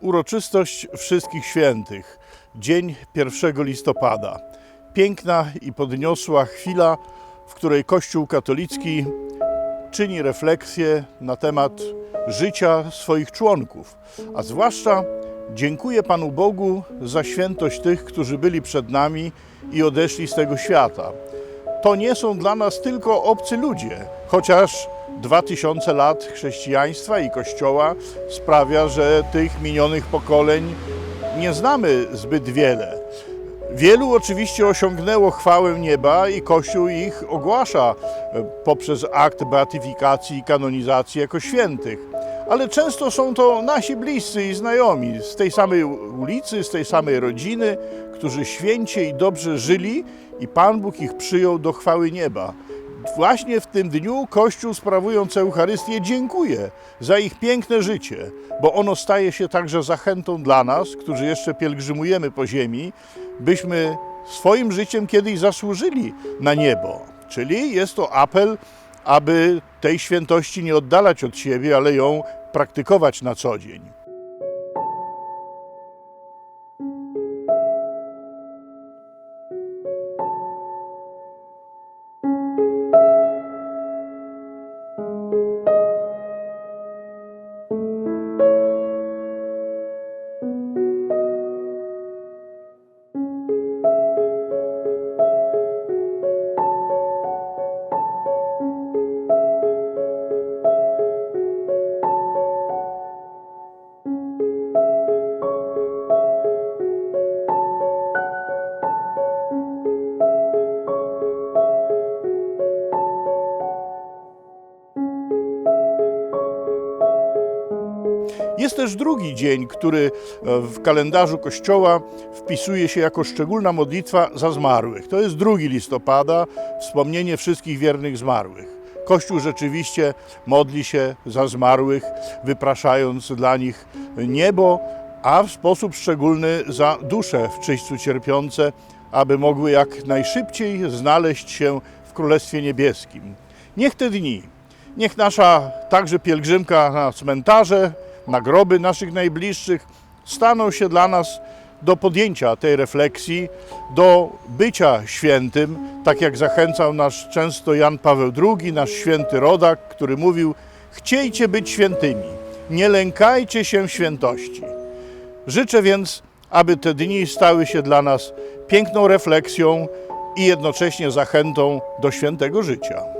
Uroczystość Wszystkich Świętych, dzień 1 listopada. Piękna i podniosła chwila, w której Kościół katolicki czyni refleksję na temat życia swoich członków, a zwłaszcza dziękuję Panu Bogu za świętość tych, którzy byli przed nami i odeszli z tego świata. To nie są dla nas tylko obcy ludzie, chociaż 2000 lat chrześcijaństwa i Kościoła sprawia, że tych minionych pokoleń nie znamy zbyt wiele. Wielu oczywiście osiągnęło chwałę nieba i Kościół ich ogłasza e, poprzez akt beatyfikacji i kanonizacji jako świętych. Ale często są to nasi bliscy i znajomi z tej samej ulicy, z tej samej rodziny, którzy święcie i dobrze żyli i Pan Bóg ich przyjął do chwały nieba. Właśnie w tym dniu Kościół sprawując Eucharystię dziękuję za ich piękne życie, bo ono staje się także zachętą dla nas, którzy jeszcze pielgrzymujemy po ziemi, byśmy swoim życiem kiedyś zasłużyli na niebo. Czyli jest to apel, aby tej świętości nie oddalać od siebie, ale ją praktykować na co dzień. Jest też drugi dzień, który e, w kalendarzu Kościoła wpisuje się jako szczególna modlitwa za zmarłych. To jest 2 listopada, wspomnienie wszystkich wiernych zmarłych. Kościół rzeczywiście modli się za zmarłych, wypraszając dla nich niebo, a w sposób szczególny za dusze w czyśćcu cierpiące, aby mogły jak najszybciej znaleźć się w Królestwie Niebieskim. Niech te dni, niech nasza także pielgrzymka na cmentarze, na groby naszych najbliższych staną się dla nas do podjęcia tej refleksji, do bycia świętym, tak jak zachęcał nas często Jan Paweł II, nasz święty rodak, który mówił: Chciejcie być świętymi, nie lękajcie się świętości. Życzę więc, aby te dni stały się dla nas piękną refleksją i jednocześnie zachętą do świętego życia.